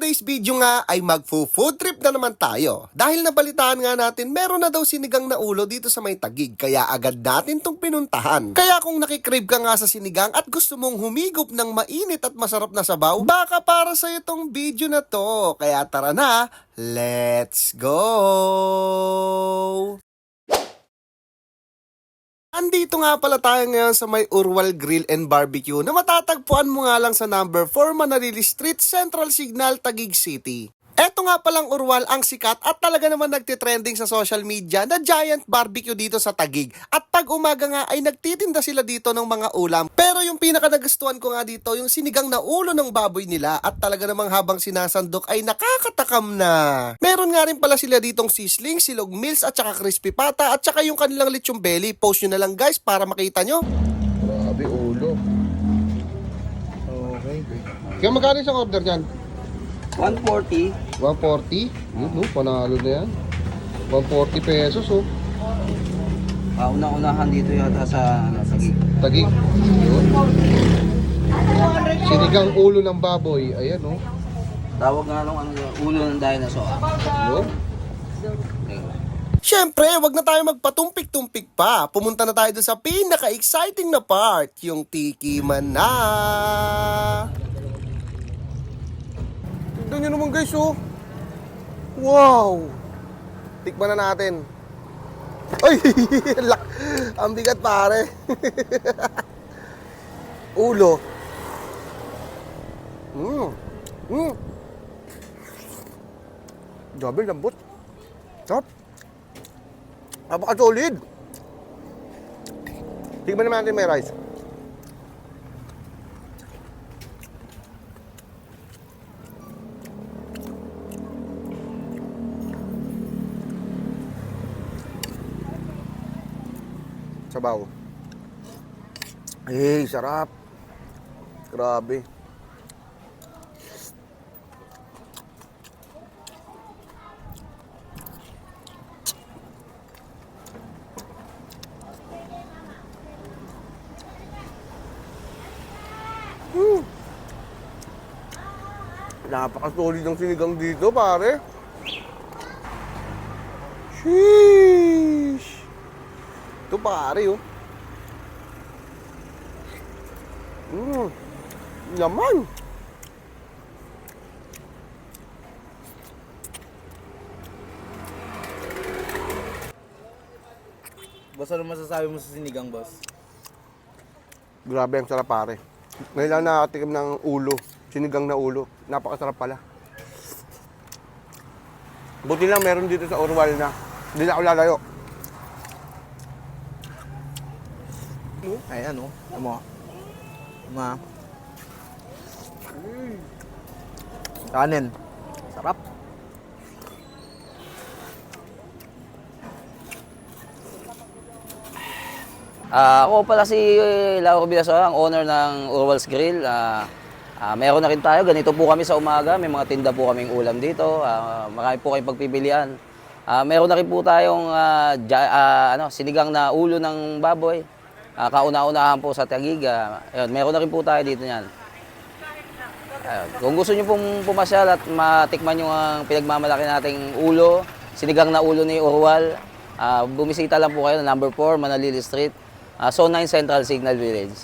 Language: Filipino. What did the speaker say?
today's video nga ay magfo-food trip na naman tayo. Dahil nabalitaan nga natin meron na daw sinigang na ulo dito sa may tagig kaya agad natin tong pinuntahan. Kaya kung nakikrib ka nga sa sinigang at gusto mong humigop ng mainit at masarap na sabaw, baka para sa tong video na to. Kaya tara na, let's go! Andito nga pala tayo ngayon sa may Urwal Grill and Barbecue na matatagpuan mo nga lang sa number 4 Manalili Street, Central Signal, Taguig City. Eto nga palang Urwal ang sikat at talaga naman nagtitrending sa social media na giant barbecue dito sa Tagig. At pag umaga nga ay nagtitinda sila dito ng mga ulam. Pero yung pinaka nagustuhan ko nga dito, yung sinigang na ulo ng baboy nila at talaga namang habang sinasandok ay nakakatakam na. Meron nga rin pala sila ditong sisling, silog meals at saka crispy pata at saka yung kanilang lechong belly. Post nyo na lang guys para makita nyo. Grabe, ulo. Okay. Kaya magkano isang order dyan? 140. 140? Yun, no? Panalo na yan. 140 pesos, oh. Ah, una-unahan dito yata sa ano, sa gig. Tagig. Yun. Sinigang ulo ng baboy. Ayan, oh. Tawag nga nung ano, ulo ng dinosaur. Yun. Siyempre, wag na tayo magpatumpik-tumpik pa. Pumunta na tayo sa pinaka-exciting na part, yung tiki man guys, oh. Wow! Tikman na natin. Ay! lak- Ang bigat pare. Ulo. Mm. Mm. Grabe, lambot. Sarap. Napaka-solid. Tingnan naman natin may rice. Sabaw. Eh, sarap. Grabe. Napaka-solid ng sinigang dito, pare. Sheesh! Ito, pare, oh. Mmm. Laman. Boss, ano masasabi mo sa sinigang, boss? Grabe ang sarap, pare. Ngayon lang nakatikim ng ulo. Sinigang na ulo. Napakasarap pala. Buti lang meron dito sa Orwal na. Hindi na ako lalayo. Ay, ano? Mo? Ma. Kanin. Sarap. Ah, ako pala si Lauro Villasoa, ang owner ng Urwals Grill. Ah, ah, meron na rin tayo, ganito po kami sa umaga, may mga tinda po kaming ulam dito. Ah, marami po kayong pagpipilian. Ah, meron na rin po tayong ah, ja- ah, ano, sinigang na ulo ng baboy. Ah, kauna-unahan po sa Taguig. Ah, ayun, meron na rin po tayo dito niyan. Ayun. Kung gusto niyo pong pumasyal at matikman yung ang pinagmamalaki nating ulo, sinigang na ulo ni Urwal, ah, bumisita lang po kayo na number 4, Manalili Street, ah, Zone 9 Central Signal Village.